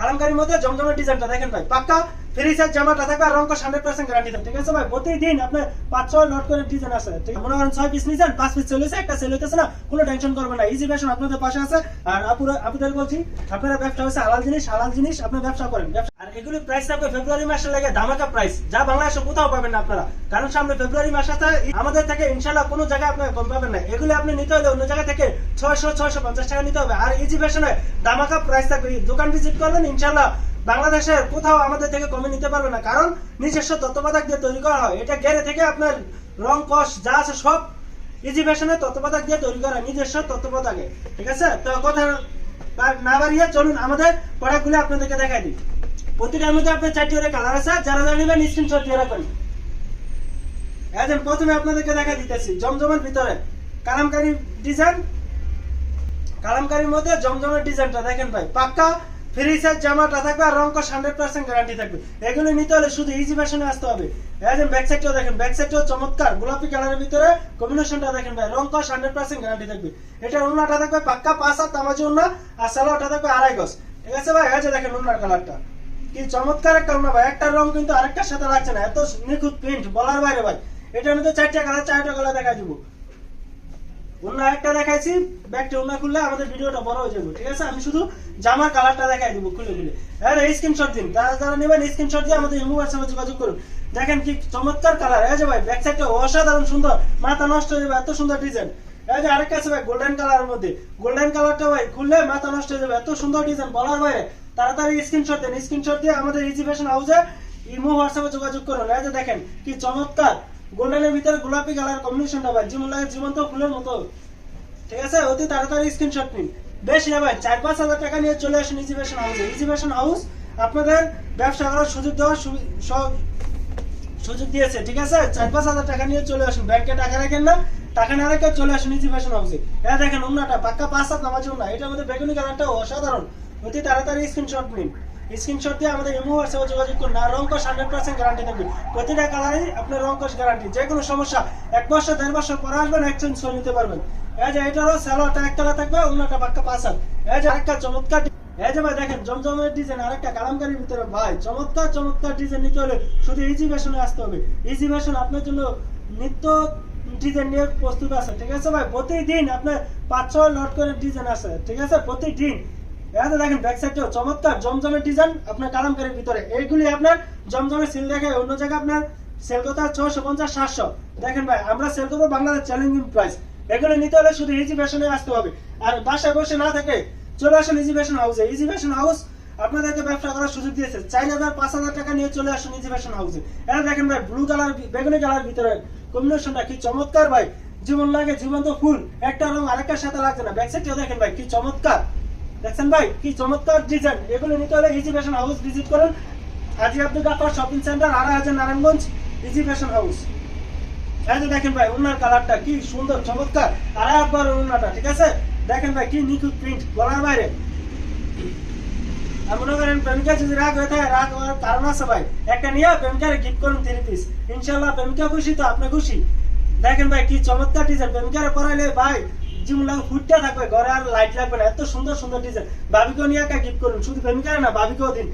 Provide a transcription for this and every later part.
কালামকারির মধ্যে জমজমের ডিজাইনটা দেখেন ভাই পাক্কা? জামাটা থাকবে আর হান্ড্রেড পার্সেন্ট গ্যারান্টি ঠিক আছে ভাই? প্রতিদিন আপনার পাঁচ, ছয় লট করে ডিজাইন আছে। ঠিক? মনে করেন ছয় পিস নিয়েছেন পাঁচ পিস চলেছে একটা সেল হইতেছে না, কোনো টেনশন না। ইজি ফ্যাশন আপনাদের পাশে আছে। আর আপুরা, আপুদের বলছি, আপনারা ব্যবসা হালাল জিনিস হালাল জিনিস আপনি ব্যবসা করেন, ব্যবসা আর এগুলি প্রাইস থাকবে ফেব্রুয়ারি লেগে ধামাকা প্রাইস যা বাংলাদেশে কোথাও পাবেন না আপনারা। কারণ সামনে ফেব্রুয়ারি মাস আছে আমাদের থেকে ইনশাল্লাহ কোনো জায়গায় আপনারা কম পাবেন না। এগুলি আপনি নিতে হলে অন্য জায়গা থেকে ছয়শো ছয়শো পঞ্চাশ টাকা নিতে হবে। আর ইজি ফ্যাশনে ধামাকা প্রাইস থাকবে। দোকান ভিজিট করবেন ইনশাল্লাহ বাংলাদেশের কোথাও আমাদের থেকে কমে নিতে পারবে না। কারণ নিজস্ব তত্ত্বাবধায়ক দিয়ে তৈরি করা হয়। এটা গেরে থেকে আপনার রং কস যা আছে সব ইজি ফ্যাশনের তত্ত্বাবধায়ক দিয়ে তৈরি করা নিজস্ব তত্ত্বাবধায়কে। ঠিক আছে? তো কথা না বাড়িয়ে চলুন, আমাদের প্রোডাক্টগুলো আপনাদেরকে দেখাই দিই। প্রতিটার মধ্যে আপনার চারটি করে কালার আছে। যারা যারা নেবেন স্ক্রিনশট দিয়ে রাখবেন এখন প্রথমে আপনাদেরকে দেখা দিতেছি, জমজমের ভিতরে। কালামকারী ডিজাইন কালামকারীর মধ্যে জমজমের ডিজাইনটা দেখেন ভাই, পাক্কা ফ্রি সাইজ জামাটা থাকবে আর হান্ড্রেড পার্সেন্ট গ্যারান্টি থাকবে। এগুলো নিতে হলে শুধু ইজি ফ্যাশনে আসতে হবে। ব্যাক সাইডটাও দেখেন ব্যাক সাইডটাও চমৎকার। গোলাপি কালারের ভিতরে কম্বিনেশনটা দেখেন ভাই হান্ড্রেড পার্সেন্ট গ্যারান্টি থাকবে। থাকবে পাক্কা পাঁচ হাত তামাজি আর সালোয়ারটা থাকবে আড়াই গজ। ঠিক আছে ভাই? যে দেখেন উন্নার কালারটা কি চমৎকার একটা উন্না ভাই। একটা রং কিন্তু আরেকটার সাথে লাগছে না। এত নিখুঁত প্রিন্ট বলার বাইরে ভাই। এটার মধ্যে চারটা কালার চারটা কালার দেখা দিব। অন্য একটা দেখাইছি ব্যাগটা অন্য খুললে আমাদের ভিডিওটা বড় হয়ে যাবে, ঠিক আছে? আমি শুধু জামার কালারটা দেখাই দিব খুলে খুলে। আর এই স্ক্রিনশট দিন, যারা যারা নেবেন স্ক্রিনশট দিয়ে আমাদের ইমো হোয়াটসঅ্যাপে যোগাযোগ করুন। দেখেন কি চমৎকার কালার এই যে ভাই ব্যাক সাইডটা অসাধারণ সুন্দর। মাথা নষ্ট হয়ে যাবে, এত সুন্দর ডিজাইন এই যে আরেকটা আছে ভাই গোল্ডেন কালারের মধ্যে। গোল্ডেন কালারটা ভাই, খুললে মাথা নষ্ট হয়ে যাবে, এত সুন্দর ডিজাইন বলার বাইরে, তাড়াতাড়ি স্ক্রিনশট দেন। স্ক্রিনশট দিয়ে আমাদের ইজি ফ্যাশন হাউসে ইমো হোয়াটসঅ্যাপে যোগাযোগ করুন। এই যে দেখেন কি চমৎকার। গোল্ডেনের ভিতরে গোলাপি কালার কম্বিনেশনটা ভাই যেমন লাগে জীবন্ত ফুলের মতো। ঠিক আছে? অতি তাড়াতাড়ি স্ক্রিনশট নিন। বেশ না ভাই, চার পাঁচ হাজার টাকা নিয়ে চলে আসুন ইজি ফ্যাশন হাউসে ইজি ফ্যাশন হাউস আপনাদের ব্যবসা করার সুযোগ দেওয়ার সুযোগ দিয়েছে, ঠিক আছে? চার পাঁচ হাজার টাকা নিয়ে চলে আসুন। ব্যাংকে টাকা রাখেন না, টাকা না রেখে চলে আসুন ইজি হাউসে এটা দেখেন, উন্নাটা, পাক্কা পাঁচ হাত নামাজ উন্না। এটার মধ্যে বেগুনি কালারটা অসাধারণ। অতি তাড়াতাড়ি স্ক্রিনশট নিন। স্ক্রিনশট দিয়ে আমাদের ইমো, হোয়াটসঅ্যাপে যোগাযোগ করুন আর রঙ্কশ হান্ড্রেড পার্সেন্ট গ্যারান্টি থাকবে। প্রতিটা কালারই আপনার রঙ্কশ গ্যারান্টি যে কোনো সমস্যা, এক বছর, দেড় বছর পরে আসবেন এক্সচেঞ্জ করে নিতে পারবেন। এই যে এটারও স্যালোয়ারটা এক কালার থাকবে, অন্যটা পাক্কা পাঁচ হাত এই যে আরেকটা চমৎকার এই যে ভাই দেখেন, জমজমের ডিজাইন আরেকটা কালামকারীর ভিতরে। ভাই, চমৎকার চমৎকার ডিজাইন নিতে হলে শুধু ইজি ফ্যাশনে আসতে হবে। ইজি ফ্যাশন আপনার জন্য নিত্য ডিজাইন নিয়ে প্রস্তুত আছে, ঠিক আছে ভাই? প্রতিদিন আপনার পাঁচ ছয় লট করে ডিজাইন আছে, ঠিক আছে? প্রতিদিন। এখানে দেখেন ব্যাক সাইডটাও চমৎকার, জমজমের ডিজাইন আপনার কালামকারীর ভিতরে। এইগুলি আপনার জমজমের সিল অন্য জায়গায় আপনার সেল ছশো পঞ্চাশ, সাতশো। দেখেন ভাই, আমরা সেল করব বাংলাদেশ চ্যালেঞ্জিং প্রাইস এগুলো নিতে হলে শুধু ইজি ফ্যাশনে আসতে হবে। আর বাসায় বসে না থেকে চলে আসুন ইজি ফ্যাশন হাউসে ইজি ফ্যাশন হাউস আপনাদেরকে ব্যবসা করার সুযোগ দিয়েছে। চার হাজার, পাঁচ হাজার টাকা নিয়ে চলে আসুন ইজি ফ্যাশন হাউসে এটা দেখেন ভাই ব্লু কালার বেগুনি কালার ভিতরে কম্বিনেশনটা কি চমৎকার ভাই। জীবন লাগে, জীবন্ত ফুল। একটা রং আরেকটার সাথে লাগছে না। ব্যাক সাইডটাও দেখেন ভাই, কি চমৎকার। দেখছেন ভাই, কি চমৎকার ডিজাইন এগুলো নিতে হলে ইজি ফ্যাশন হাউস ভিজিট করুন। হাজি আব্দুল গাফার শপিং সেন্টার আড়াই হাজার নারায়ণগঞ্জ ইজি ফ্যাশন হাউস এই যে দেখেন ভাই উনার কালারটা কি সুন্দর, চমৎকার। আড়াই একবার উনাটা ঠিক আছে? দেখেন ভাই, কি নিখুঁত প্রিন্ট গলার বাইরে। মনে করেন, প্রেমিকা যদি রাগ হয়ে থাকে, রাগ হওয়ার কারণ আছে ভাই। একটা নিয়ে প্রেমিকারে গিফট করুন থ্রি পিস ইনশাল্লাহ প্রেমিকা খুশি তো আপনি খুশি। দেখেন ভাই, কি চমৎকার ডিজাইন প্রেমিকারে পরাইলে ভাই থাকবে, ঘরে আর লাইট লাগবে না। এত সুন্দর সুন্দর ডিজাইন ভাবিকেও নিয়ে একা গিফট করুন। শুধু না, ভাবিকেও দিন।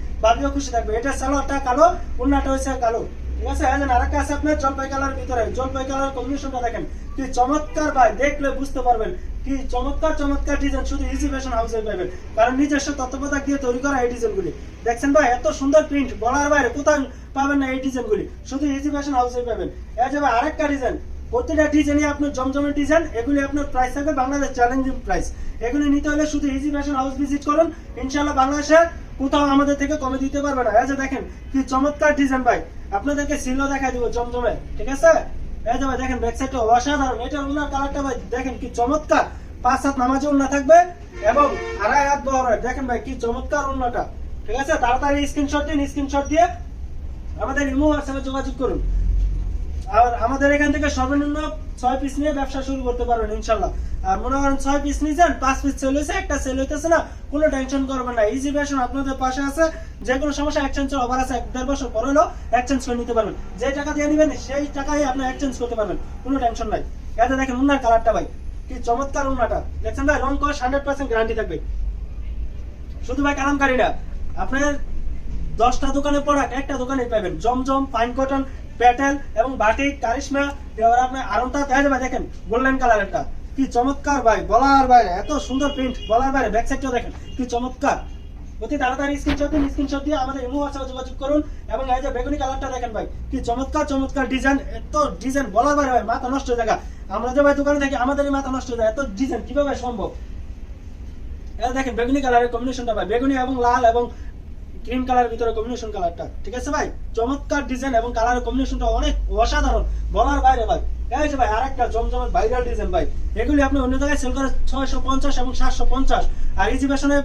খুশি থাকবে। এটা সালোয়ারটা কালো, উন্নাটা হয়েছে কালো। ঠিক আছে এই যে আরেকটা আছে আপনার জলপাই কালার ভিতরে। জলপাই কালার কম্বিনেশনটা দেখেন। কি চমৎকার ভাই, দেখলে বুঝতে পারবেন। কি চমৎকার চমৎকার ডিজাইন শুধু ইজি ফ্যাশন হাউসে পাবেন। কারণ নিজস্ব তত্ত্বাবধায়ক দিয়ে তৈরি করা এই ডিজাইনগুলি দেখছেন ভাই, এত সুন্দর প্রিন্ট বলার বাইরে কোথাও পাবেন না এই ডিজাইনগুলি শুধু ইজি ফ্যাশন হাউসে পাবেন। এই যে ভাই, আরেকটা ডিজাইন প্রতিটা ডিজাইনই আপনার জমজমের ডিজাইন এগুলি আপনার প্রাইস থাকবে বাংলাদেশ চ্যালেঞ্জিং প্রাইস এগুলি নিতে হলে শুধু ইজি ফ্যাশন হাউস ভিজিট করুন ইনশাল্লাহ বাংলাদেশে কোথাও আমাদের থেকে কমে দিতে পারবে না। এই যে দেখেন, কি চমৎকার ডিজাইন ভাই। আপনাদেরকে সিলও দেখা দিব জমজমে, ঠিক আছে? এই যে ভাই, দেখেন ব্যাক সাইডটা অসাধারণ। এটা ওনার কালারটা ভাই, দেখেন কি চমৎকার। পাঁচ হাত নামাজে ওনা থাকবে এবং আড়াই হাত বহর। হয়। দেখেন ভাই, কি চমৎকার ওনাটা ঠিক আছে? তাড়াতাড়ি স্ক্রিনশট দিন স্ক্রিনশট দিয়ে আমাদের ইমো হোয়াটসঅ্যাপে যোগাযোগ করুন। আর আমাদের এখান থেকে সর্বনিম্ন ছয় পিস নিয়ে ব্যবসা শুরু করতে পারবেন, ইনশাল্লাহ। আর মনে করেন ছয় পিস নিয়েছেন পাঁচ পিস সেল হয়েছে, একটা সেল হইতেছে না, কোনো টেনশন করবেন না। ইজি ফ্যাশন আপনাদের পাশে আছে, যে কোনো সমস্যা এক্সচেঞ্জের অফার আছে, এক দেড় বছর পরে হলেও এক্সচেঞ্জ করে নিতে পারবেন। যে টাকা দিয়ে নেবেন, সেই টাকাই আপনি এক্সচেঞ্জ করতে পারবেন, কোনো টেনশন নাই। এতে দেখেন উন্নার কালারটা ভাই, কি চমৎকার উন্নাটা দেখছেন ভাই, রং কস হান্ড্রেড পার্সেন্ট গ্যারান্টি থাকবে। শুধু ভাই কালামকারী না আপনার দশটা দোকানে প্রোডাক্ট একটা দোকানে পাবেন। জমজম ফাইন কটন প্যাটেল এবং বাটিক কারিশমা, এবার আপনি আরমটা দেখা যাবে, দেখেন, গোল্ডেন কালার কি চমৎকার ভাই, বলার বাইরে, এত সুন্দর প্রিন্ট বলার বাইরে ব্যাক দেখেন, কি চমৎকার। অতি তাড়াতাড়ি স্ক্রিনশট দিন স্ক্রিনশট দিয়ে আমাদের ইমো হোয়াটসঅ্যাপে যোগাযোগ করুন, এবং এই যে বেগুনি কালারটা দেখেন ভাই, কি চমৎকার চমৎকার ডিজাইন এত ডিজাইন বলার বাইরে ভাই, মাথা নষ্ট হয়ে আমরা যে ভাই দোকানে থাকি, আমাদেরই মাথা নষ্ট হয়ে যায়, এত ডিজাইন কীভাবে সম্ভব? এটা দেখেন, বেগুনি কালারের কম্বিনেশনটা ভাই, বেগুনি এবং লাল এবং ক্রিম কালারের ভিতরে কম্বিনেশন কালারটা ঠিক আছে ভাই? চমৎকার ডিজাইন এবং কালারের কম্বিনেশনটা অনেক অসাধারণ। বলার বাইরে ভাই, এই যে ভাই, আরেকটা জমজমের ভাইরাল ডিজাইন ভাই। এগুলি আপনি অন্য জায়গায় সেল করে ছয়শো পঞ্চাশ এবং সাতশো পঞ্চাশ। আর ইজি ফ্যাশনে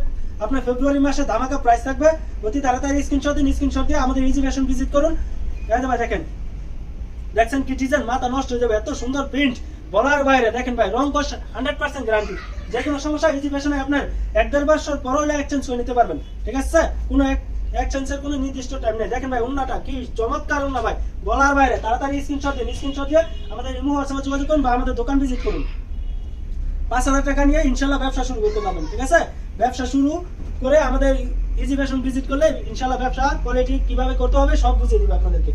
আপনার ফেব্রুয়ারি মাসে ধামাকা প্রাইস থাকবে। অতি তাড়াতাড়ি স্ক্রিনশট দিন স্ক্রিনশট দিয়ে আমাদের ইজি ফ্যাশন ভিজিট করুন। এই যে ভাই, দেখেন। দেখছেন কি ডিজাইন মাথা নষ্ট হয়ে যাবে, এত সুন্দর প্রিন্ট বলার বাইরে, দেখেন ভাই, রং কষ হান্ড্রেড পার্সেন্ট গ্যারান্টি যে কোনো সমস্যা ইজি ফ্যাশনে আপনার এক দেড় বছর পর হলে এক্সচেঞ্জ করে নিতে পারবেন, ঠিক আছে? কোনো এক্সচেঞ্জের কোনো নির্দিষ্ট টাইম নেই। দেখেন ভাই উন্নাটা কি চমৎকার উন্না ভাই। বলার বাইরে, তাড়াতাড়ি স্ক্রিনশট দিন স্ক্রিনশট দিয়ে আমাদের ইমো হোয়াটসঅ্যাপে যোগাযোগ করুন বা আমাদের দোকান ভিজিট করুন। পাঁচ হাজার টাকা নিয়ে ইনশাল্লাহ ব্যবসা শুরু করতে পারবেন, ঠিক আছে? ব্যবসা শুরু করে আমাদের ইজি ফ্যাশন ভিজিট করলে ইনশাল্লাহ ব্যবসা কোয়ালিটি কীভাবে করতে হবে সব বুঝিয়ে দিবে আপনাদেরকে।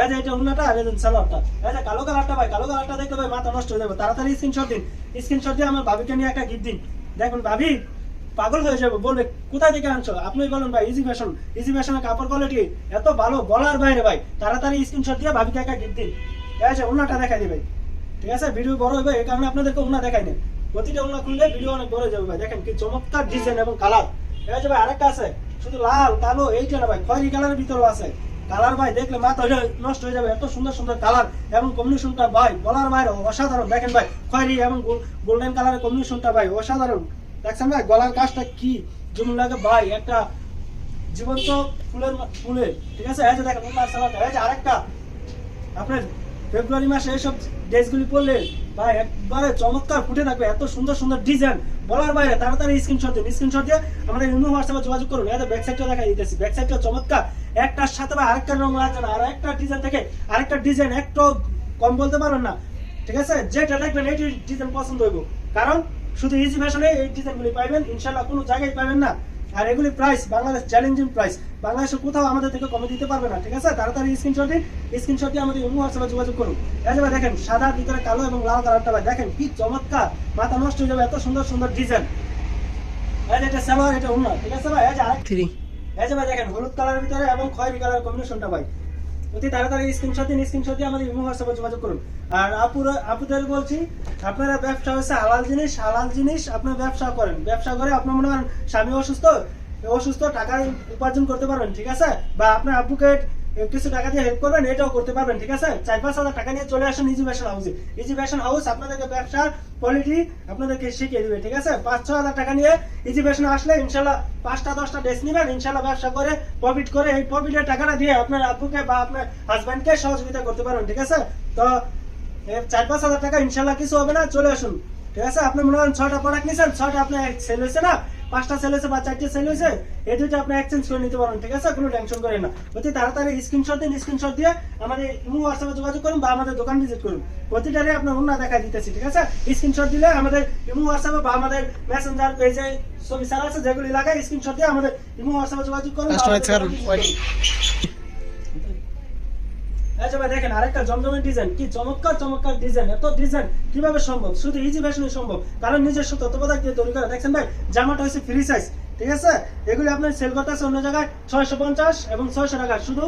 এই যে এটা উন্নাটা আর যে সালোয়ারটা। এই যে কালো কালারটা ভাই, কালো কালারটা দেখতে ভাই মাথা নষ্ট হয়ে যাবে। তাড়াতাড়ি স্ক্রিনশট দিন। স্ক্রিনশট দিয়ে আমার ভাবিকে নিয়ে একটা গিফট দিন। দেখুন ভাবি পাগল হয়ে যাবে, বলবে কোথা থেকে আনছো? আপনি বলুন ভাই ইজি ফ্যাশন ইজি ফ্যাশনের কাপড় কোয়ালিটি এত ভালো, বলার বাইরে ভাই, তাড়াতাড়ি স্ক্রিনশট দিয়ে ভাবিকে একটা গিফট দিন। এই যে উন্নাটা দেখাই দিবে। ঠিক আছে ভিডিও বড় হবে এই কারণে আপনাদেরকে উন্না দেখাই না প্রতিটা উন্না খুললে ভিডিও অনেক বড় যাবে ভাই, দেখেন কি চমৎকার ডিজাইন এবং কালার এই যে ভাই, আরেকটা আছে, শুধু লাল, কালো, এইটা না ভাই, খয়েরি কালারের ভিতরেও আছে। কালার ভাই, দেখলে মাথা নষ্ট হয়ে যাবে, এত সুন্দর সুন্দর কালার এবং কম্বিনেশনটা ভাই, বলার বাইরে অসাধারণ। দেখেন ভাই, খয়েরি এবং গোল্ডেন কালারের কম্বিনেশনটা ভাই, অসাধারণ। দেখছেন ভাই, গলার কাজটা কি? লাগে ভাই, একটা জীবন্ত ফুলের ফুলের, ঠিক আছে? দেখেন আরেকটা, আপনার ফেব্রুয়ারি মাসে এইসব ড্রেসগুলি পরলে ভাই একবারে চমৎকার ফুটে থাকবে, এত সুন্দর সুন্দর ডিজাইন। বলার বাইরে, তাড়াতাড়ি স্ক্রিনশট দিন স্ক্রিনশট দিয়ে আমাদের ইউনো হোয়াটসঅ্যাপে যোগাযোগ করুন। এটা ব্যাক সাইডটা দেখা দিতেছি ব্যাক সাইডটা চমৎকার। একটার সাথে বা আরেকটা রং লাগছে না আর একটা ডিজাইন থেকে আরেকটা ডিজাইন একটু কম বলতে পারবেন না, ঠিক আছে? যেটা দেখবেন এই ডিজাইন পছন্দ হইব। কারণ শুধু ইজি ফ্যাশনে এই ডিজাইনগুলি পাইবেন ইনশাল্লাহ কোনো জায়গায় পাবেন না। আর এগুলি প্রাইস বাংলাদেশ চ্যালেঞ্জিং প্রাইস বাংলাদেশে কোথাও আমাদের থেকে কমে দিতে পারবে না ঠিক আছে? তাড়াতাড়ি স্ক্রিনশট দিন স্ক্রিনশট দিয়ে আমাদের ইমো হোয়াটসঅ্যাপে যোগাযোগ করুন। যে দেখেন সাদা ভিতরে কালো এবং লাল কালারটা ভাই দেখেন কি চমৎকার। মাথা নষ্ট হয়ে যাবে এত সুন্দর সুন্দর ডিজাইন এই যে এটা সালোয়ার এটা উন্না ঠিক আছে ভাই? এই যে আরেক থ্রি এই যে ভাই দেখেন হলুদ কালারের ভিতরে এবং খয়েরি কালার কম্বিনেশনটা ভাই। অতি তাড়াতাড়ি স্ক্রিনশট দিন স্ক্রিনশট দিয়ে আমাদের ইমো যোগাযোগ করুন। আর আপুরা আপুদের বলছি, আপনারা ব্যবসা হচ্ছে হালাল জিনিস হালাল জিনিস আপনার ব্যবসা করেন। ব্যবসা করে আপনার মনে করেন স্বামী অসুস্থ অসুস্থ টাকা উপার্জন করতে পারবেন, ঠিক আছে? বা আপনার আব্বুকে কিছু টাকা দিয়ে হেল্প করবেন, এটাও করতে পারবেন, ঠিক আছে? চার পাঁচ হাজার টাকা নিয়ে চলে আসেন ইজি ফ্যাশন হাউসে ইজি ফ্যাশন হাউস আপনাদেরকে ব্যবসার কোয়ালিটি আপনাদেরকে শিখিয়ে দিবে, ঠিক আছে? পাঁচ, ছ হাজার টাকা নিয়ে ইজি ফ্যাশন আসলে ইনশাল্লাহ পাঁচটা, দশটা ড্রেস নেবেন, ইনশাল্লাহ ব্যবসা করে প্রফিট করে এই প্রফিটের টাকাটা দিয়ে আপনার আব্বুকে বা আপনার হাজব্যান্ডকে সহযোগিতা করতে পারবেন, ঠিক আছে? তো চার, পাঁচ হাজার টাকা ইনশাল্লাহ কিছু হবে না, চলে আসুন, ঠিক আছে? আপনি মনে করেন ছটা প্রোডাক্ট নিয়েছেন ছটা আপনার সেল হয়েছে না? পাঁচটা সেল হয়েছে বা চারটে সেল হয়েছে এই দুইটা আপনি এক্সচেঞ্জ করে নিতে পারেন ঠিক আছে? কোনো টেনশন করেন না। অতি তাড়াতাড়ি স্ক্রিনশট দিন স্ক্রিনশট দিয়ে আমাদের ইমো হোয়াটসঅ্যাপে যোগাযোগ করুন বা আমাদের দোকান ভিজিট করুন। প্রতিটারে আপনার অন্য দেখা দিতেছি ঠিক আছে? স্ক্রিনশট দিলে আমাদের ইমো হোয়াটসঅ্যাপে বা আমাদের মেসেঞ্জার পেজে ছবি সারা আছে যেগুলি লাগায় স্ক্রিনশট দিয়ে আমাদের ইমো হোয়াটসঅ্যাপে যোগাযোগ করুন। চমৎকার ডিজাইন এত ডিজাইন কীভাবে সম্ভব? শুধু সম্ভব। কারণ নিজস্ব তৈরি করা, দেখছেন জামাটা ফ্রি সাইজ ঠিক আছে? এগুলি আপনার সেল অন্য জায়গায় ছয়শো পঞ্চাশ এবং ছয়শো টাকা। শুধু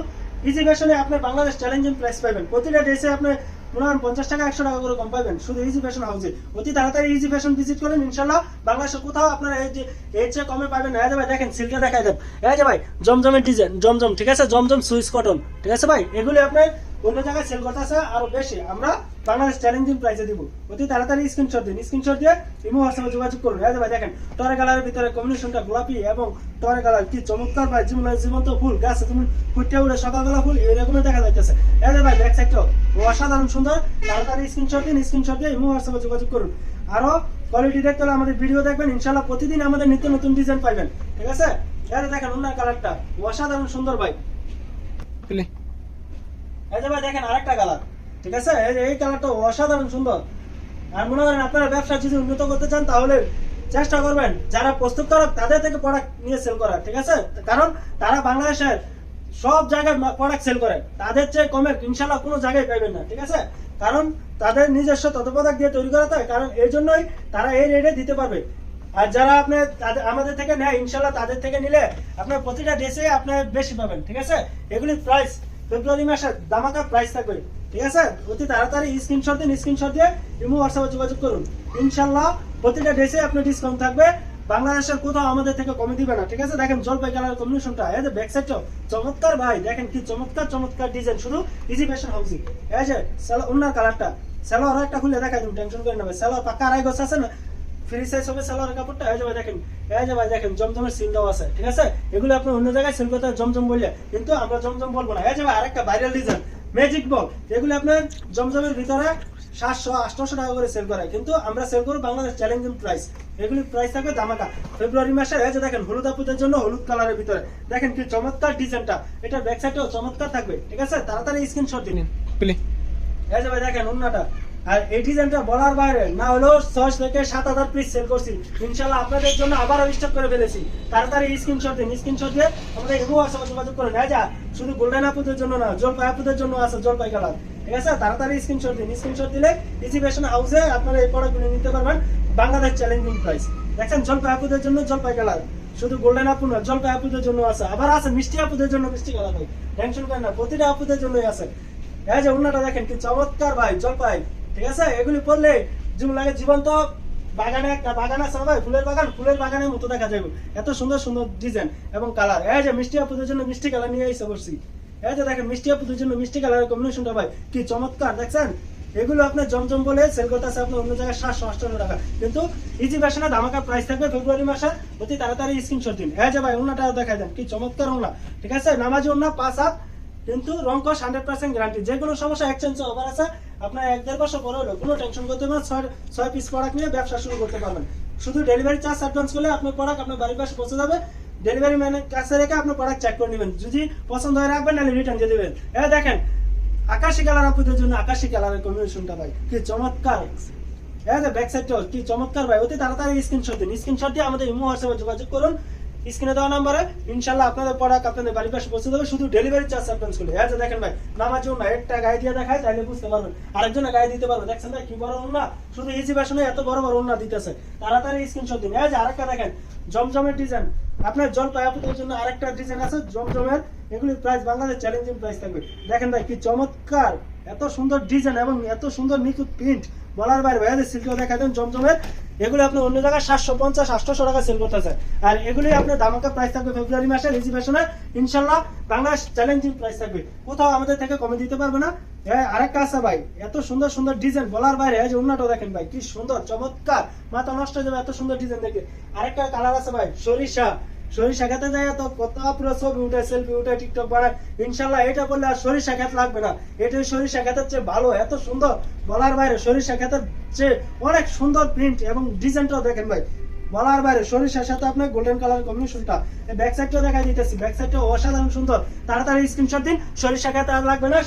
ইজি ফ্যাশনে বাংলাদেশ চ্যালেঞ্জিং প্রাইস পাবেন। প্রতিটা ড্রেসে আপনি মনে হয় পঞ্চাশ টাকা, একশো টাকা করে কম পাবেন। শুধু ইজি ফ্যাশন হাউসে অতি তাড়াতাড়ি ইজি ফ্যাশন ভিজিট করেন ইনশাল্লাহ বাংলাদেশে কোথাও আপনারা এই যে এর চেয়ে কমে পাবেন হ্যাঁ ভাই, দেখেন সিল্কে দেখাই দেন। হ্যাঁ ভাই, জমজমের ডিজাইন জমজম, ঠিক আছে? জমজম সুইচ কটন, ঠিক আছে ভাই? এগুলি আপনার অন্য জায়গায় সেল করতে আছে, আরও বেশি। আমরা বাংলাদেশ চ্যালেঞ্জিং প্রাইসে দিব। অতি তাড়াতাড়ি স্ক্রিনশট দিন স্ক্রিনশট দিয়ে ইমো হোয়াটসঅ্যাপে যোগাযোগ করুন। হ্যাঁ ভাই দেখেন টরে কালারের ভিতরে কম্বিনেশনটা গোলাপি এবং টরে কালার কি চমৎকার ভাই, জীবন জীবন্ত ফুল, গাছে তুমি ফুটে উঠে সকালবেলা ফুল এরকমই দেখা যাইতেছে। এই যে ভাই ব্যাক সাইডটাও অসাধারণ সুন্দর। তাড়াতাড়ি স্ক্রিনশট দিন স্ক্রিনশট দিয়ে ইমো হোয়াটসঅ্যাপে যোগাযোগ করুন। আরও কোয়ালিটি দেখতে হলে আমাদের ভিডিও দেখবেন ইনশাল্লাহ প্রতিদিন আমাদের নিত্য নতুন ডিজাইন পাইবেন। ঠিক আছে? এই যে দেখেন অন্য কালারটা অসাধারণ সুন্দর ভাই। এই যে ভাই দেখেন আরেকটা কালার ঠিক আছে? এই কালারটা অসাধারণ সুন্দর। আর মনে করেন আপনারা ব্যবসা যদি উন্নত করতে চান, তাহলে চেষ্টা করবেন, যারা প্রস্তুতকারক তাদের থেকে প্রোডাক্ট নিয়ে সেল করা ঠিক আছে? কারণ তারা বাংলাদেশের সব জায়গায় প্রোডাক্ট সেল করে। তাদের চেয়ে কমে ইনশাল্লাহ কোনো জায়গায় পাইবেন না, ঠিক আছে? কারণ তাদের নিজস্ব তত্ত্বাবধায়ক দিয়ে তৈরি করা হয় কারণ এই জন্যই তারা এই রেটে দিতে পারবে। আর যারা আপনি তাদের- আমাদের থেকে নেয়, ইনশাল্লাহ তাদের থেকে নিলে আপনার প্রতিটা ড্রেসে আপনি বেশি পাবেন, ঠিক আছে? এগুলির প্রাইস ফেব্রুয়ারি মাসে দামাকা প্রাইস থাকবে। ঠিক আছে? অতি তাড়াতাড়ি স্ক্রিনশট দিন স্ক্রিনশট দিয়ে ইমো হোয়াটসঅ্যাপে যোগাযোগ করুন। ইনশাল্লাহ প্রতিটা ড্রেসে আপনার ডিসকাউন্ট থাকবে। বাংলাদেশের কোথাও আমাদের থেকে কমে দিবে না, ঠিক আছে? দেখেন জলপাই কালার কম্বিনেশনটা এই যে ব্যাক চমৎকার ভাই। দেখেন কি চমৎকার চমৎকার ডিজাইন শুধু ইজি ফ্যাশন হাউসি এই যে সালো ওনার কালারটা সালোয়ার একটা খুলে দেখাই তুমি টেনশন করে নেবে সালোয়ার পাকা আড়াই গছ আছে না? ফ্রি সাইজ হবে সালোয়ার কাপড়টা। এই যে ভাই দেখেন এই যে ভাই দেখেন জমজমের সিল দেওয়া আছে ঠিক আছে? এগুলো আপনি অন্য জায়গায় সেল করতে জমজম বললে। কিন্তু আমরা জমজম বলব না। এই যে ভাই আরেকটা ভাইরাল ডিজাইন ম্যাজিক বল এগুলো আপনার জমজমের ভিতরে সাতশো টাকা করে সেল করায়। কিন্তু আমরা সেল করব বাংলাদেশ চ্যালেঞ্জিং প্রাইস এগুলি প্রাইস থাকবে দামাকা ফেব্রুয়ারি মাসে এই যে দেখেন হলুদ আপুদের জন্য হলুদ কালারের ভিতরে। দেখেন কি চমৎকার ডিজাইনটা এটা ব্যাক চমৎকার থাকবে ঠিক আছে? তাড়াতাড়ি স্ক্রিনশট দিন। প্লে এই যে ভাই দেখেন অন্যটা আর এই ডিজাইনটা বলার বাইরে না হলেও ছয় থেকে সাত হাজার পিস সেল করছি। ইনশাল্লাহ আপনাদের জন্য আবারও স্টক করে ফেলেছি। তাড়াতাড়ি স্ক্রিনশট দিন স্ক্রিনশট দিয়ে আমাদের ইমো আছে যোগাযোগ করেন। এই যা, শুধু গোল্ডেন আপুদের জন্য না জলপাই আপুদের জন্য আছে জলপাই কালার ঠিক আছে? তাড়াতাড়ি স্ক্রিনশট দিন স্ক্রিনশট দিলে ইজি ফ্যাশন হাউসে আপনারা এই প্রোডাক্টগুলো নিতে পারবেন বাংলাদেশ চ্যালেঞ্জিং প্রাইস দেখেন জলপাই আপুদের জন্য জলপাই কালার শুধু গোল্ডেন আপু না জলপাই আপুদের জন্য আছে। আবার আছে মিষ্টি আপুদের জন্য মিষ্টি কালার ভাই। টেনশন করেন না, প্রতিটা আপুদের জন্যই আছে। হ্যাঁ যে অন্যটা দেখেন কি চমৎকার ভাই জলপাই ঠিক আছে? এগুলি পড়লে লাগে জীবন্ত বাগানে বাগান আছে ভাই ফুলের বাগান, ফুলের বাগানের মতো দেখা যাবে। এত সুন্দর সুন্দর ডিজাইন এবং কালার এই যে মিষ্টি আপুদের জন্য মিষ্টি কালার নিয়ে এসে বসছি। এই যে দেখেন, মিষ্টি আপুদের জন্য মিষ্টি কালারের কম্বিনেশনটা ভাই, কি চমৎকার, দেখছেন? এগুলো আপনার জমজম বলে সেল করতেছে আপনার অন্য জায়গায় সাতশো আটান্ন টাকা। কিন্তু ইজি ফ্যাশনে ধামাকা প্রাইস থাকবে ফেব্রুয়ারি মাসে। অতি তাড়াতাড়ি স্ক্রিনশট দিন। হ্যাঁ যে ভাই অন্যটা দেখাই দেন, কি চমৎকার ওনা ঠিক আছে? নামাজি অন্য পাঁচ হাত। কিন্তু রং কস হান্ড্রেড পার্সেন্ট গ্যারান্টি যে কোনো সমস্যা এক্সচেঞ্জ অফার আছে, আপনার এক দেড় বছর পরে হলো। কোনো টেনশন করতে হবে ছয় ছয় পিস প্রোডাক্ট নিয়ে ব্যবসা শুরু করতে পারবেন। শুধু ডেলিভারি চার্জ অ্যাডভান্স করলে আপনার প্রোডাক্ট আপনার বাড়ির পাশে পৌঁছে যাবে। ডেলিভারি ম্যানের কাছে রেখে আপনার প্রোডাক্ট চেক করে নেবেন। যদি পছন্দ হয়ে রাখবেন, নাহলে রিটার্ন দিয়ে দেবেন। এ দেখেন, আকাশি কালার আপুদের জন্য আকাশি কালারের কম্বিনেশনটা ভাই, কি চমৎকার। এই যে ব্যাক সাইডটা কি চমৎকার ভাই, অতি তাড়াতাড়ি স্ক্রিনশট দিন। স্ক্রিনশট দিয়ে আমাদের ইমো হোয়াটসঅ্যাপে যোগাযোগ করুন। স্ক্রিনে দেওয়া নাম্বারে ইনশাআল্লাহ আপনাদের প্রোডাক্ট আপনাদের বাড়ির পাশে পৌঁছে দেবে। শুধু ডেলিভারি চার্জ অ্যাডভান্স করলে এই যে দেখেন ভাই নামার জন্য একটা গায়ে দিয়ে দেখায় তাহলে বুঝতে পারবেন। আরেকজনে গায়ে দিতে পারবে দেখছেন ভাই, কি বড় ওন্না শুধু ইজি ফ্যাশনে এত বড় বড় ওন্না দিতেছে। তাড়াতাড়ি স্ক্রিনশট দিন। এই যে আরেকটা দেখেন, জমজমের ডিজাইন আপনার জল পায়াপুতের জন্য আরেকটা ডিজাইন আছে, জমজমের। এগুলির প্রাইস বাংলাদেশ চ্যালেঞ্জিং প্রাইস থাকবে। দেখেন ভাই, কি চমৎকার। এত সুন্দর ডিজাইন এবং এত সুন্দর নিখুঁত প্রিন্ট বলার বাইরে ভাই সিল্কও দেখা দেন জমজমের। এগুলি আপনি অন্য জায়গায় সাতশো পঞ্চাশ আটশো টাকা সেল করতেছে আর এগুলি আপনার দামাকা প্রাইস থাকবে ফেব্রুয়ারি মাসের ইজি ইনশাল্লাহ বাংলাদেশ চ্যালেঞ্জিং প্রাইস থাকবে। কোথাও আমাদের থেকে কমে দিতে পারবে না। হ্যাঁ আরেকটা আছে ভাই, এত সুন্দর সুন্দর ডিজাইন বলার বাইরে যে অন্যটা দেখেন ভাই, কি সুন্দর, চমৎকার। মাথা নষ্ট হয়ে যাবে এত সুন্দর ডিজাইন দেখে। আরেকটা কালার আছে ভাই, সরিষা। সরিষা খেতে যায় তো কত পুরো ছবি উঠে সেলফি উঠে টিকটক ইনশাল্লাহ এটা বললে আর লাগবে না। এটাই চেয়ে ভালো। এত সুন্দর বলার বাইরে চেয়ে অনেক সুন্দর প্রিন্ট এবং ডিজাইনটাও দেখেন ভাই। বলার বাইরে সাথে আপনার গোল্ডেন কালার কম্বিনেশনটা ব্যাক দেখা দিতেছি। ব্যাক সাইডটা অসাধারণ সুন্দর। তাড়াতাড়ি স্ক্রিনশট দিন। আর লাগবে না।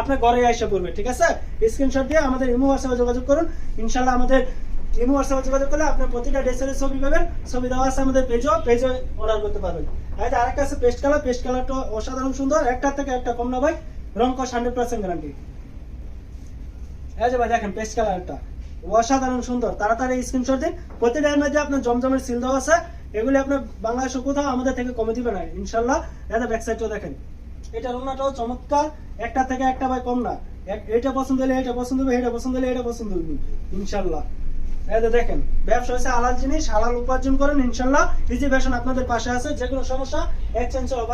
আপনার ঘরে এসে পড়বে, ঠিক আছে? স্ক্রিনশট দিয়ে আমাদের ইমো হোয়াটসঅ্যাপে যোগাযোগ করুন। ইনশাল্লাহ আমাদের যোগাযোগ করলে আপনি প্রতিটা ড্রেসের ছবি পাবেন, ছবি দেওয়া আছে আমাদের পেজও পেজে অর্ডার করতে পারবেন। আছে পেস্ট কালার পেস্ট কালারটা অসাধারণ সুন্দর, একটা থেকে একটা কম না ভাই কস হান্ড্রেড পার্সেন্ট গ্যারান্টি ভাই দেখেন পেস্ট কালারটা অসাধারণ সুন্দর, তাড়াতাড়ি স্ক্রিনশট দিন। প্রতিটার মধ্যে আপনার জমজমের সিল দেওয়া আছে, এগুলি আপনার বাংলাদেশে কোথাও আমাদের থেকে কমে দিবে না, ইনশাল্লাহ। এটা ব্যাক সাইডটাও দেখেন এটা চমৎকার, একটা থেকে একটা ভাই কম না। এটা পছন্দ হলে এটা পছন্দ হবে এটা পছন্দ হলে এটা পছন্দ হবে, ইনশাল্লাহ। দেখেন, ব্যবসা হচ্ছে জিনিস উপার্জন করেন, ইনশাল্লাহ আপনাদের পাশে আছে। যে কোনো সমস্যা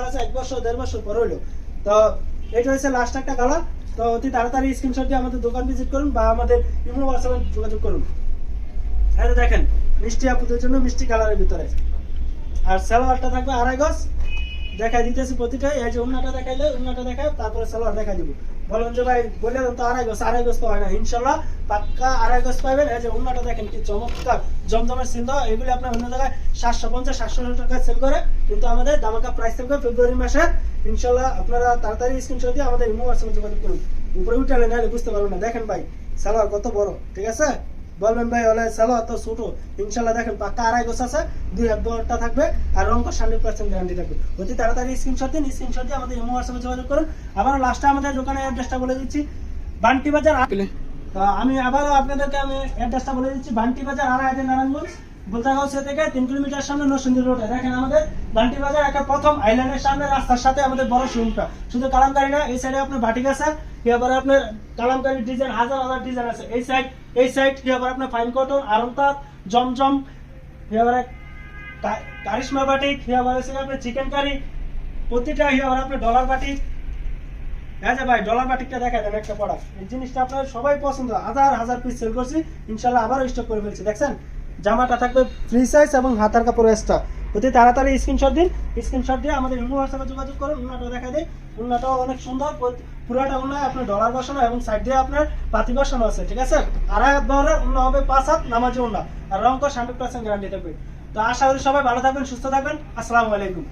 আছে, এক বছর, দেড় বছর পর হইল। তো এটা হচ্ছে লাস্ট একটা কালার তো অতি তাড়াতাড়ি স্ক্রিনশট দিয়ে আমাদের দোকান ভিজিট করুন বা আমাদের ইমো হোয়াটসঅ্যাপে যোগাযোগ করুন। এই যে দেখেন, মিষ্টি আপুদের জন্য মিষ্টি কালারের ভিতরে। আর সালোয়ারটা থাকবে আড়াই গজ। দেখাই দিতেছি প্রতিটা, এই যে উন্নাটা দেখাইলে, উন্নাটা দেখায়, তারপরে সালোয়ার দেখাই দিব। বলেন যে ভাই, বলে তো আড়াই গজ, আড়াই তো হয় না। ইনশাল্লাহ পাক্কা আড়াই গজ পাইবেন। এই যে উন্নাটা দেখেন কি চমৎকার, জমজমের সিন্ধ, এগুলি আপনার অন্য জায়গায় সাতশো পঞ্চাশ, সাতশো টাকা সেল করে, কিন্তু আমাদের দামাকা প্রাইস থাকবে ফেব্রুয়ারি মাসে। ইনশাল্লাহ আপনারা তাড়াতাড়ি স্ক্রিনশট দিয়ে আমাদের ইমো যোগাযোগ করুন। উপরে উঠে নাহলে বুঝতে পারবেন না। দেখেন ভাই সালোয়ার কত বড়, ঠিক আছে? বলবেন ভাই হলে চালো তো ছোট। ইনশাল্লাহ দেখেন পাক্কা আড়াই গোছ আছে দুই হাত দুটা থাকবে আর রং কস হান্ড্রেড পার্সেন্ট গ্যারান্টি থাকবে। অতি তাড়াতাড়ি স্ক্রিনশট দিন স্ক্রিনশট দিয়ে আমাদের ইমো হোয়াটসঅ্যাপে যোগাযোগ করুন। আবার লাস্টে আমাদের দোকানের অ্যাড্রেসটা বলে দিচ্ছি বান্টি বাজার তা আমি আবারও আপনাদেরকে আমি অ্যাড্রেসটা বলে দিচ্ছি বান্টি বাজার আড়াই হাজার নারায়ণগঞ্জ। বোলতাগাঁও থেকে তিন কিলোমিটার সামনে নরসিংদী রোডে। দেখেন আমাদের বান্টি বাজার একটা প্রথম আইল্যান্ডের সামনে রাস্তার সাথে আমাদের বড় শোরুমটা শুধু কালামকারি না, এই সাইডে আপনার বাটিক আছে এবারে আপনার কালামকারি ডিজাইন, হাজার হাজার ডিজাইন আছে। এই সাইড এই সাইড এবারে আপনার ফাইন কটন আরমতার জমজম এবারে কারিশমা বাটিক এবারে হচ্ছে আপনার চিকেন কারি প্রতিটা এবারে আপনার ডলার বাটিক। হ্যাঁ ভাই ডলার বাটিকটা দেখা দেন একটা প্রোডাক্ট এই জিনিসটা আপনার সবাই পছন্দ, হাজার হাজার পিস সেল করছি, ইনশাল্লাহ আবারও স্টক করে ফেলছি, দেখছেন? জামাটা থাকবে ফ্রি সাইজ এবং হাতার কাপড় এক্সট্রা অতি তাড়াতাড়ি স্ক্রিনশট দিন। স্ক্রিনশট দিয়ে আমাদের ইমো হোয়াটসঅ্যাপে যোগাযোগ করুন, উন্নাটাও দেখা দিই উন্নাটাও অনেক সুন্দর পুরাটা উন্নয় আপনার ডলার বসানো এবং সাইড দিয়ে আপনার পাতি বসানো আছে, ঠিক আছে? আর হাত বহরের উন্ন হবে, পাঁচ হাত নামাজি উন্না। আর রঙ হান্ড্রেড পার্সেন্ট গ্যারান্টি থাকবে। তো আশা করি সবাই ভালো থাকবেন, সুস্থ থাকবেন। আসসালামু আলাইকুম।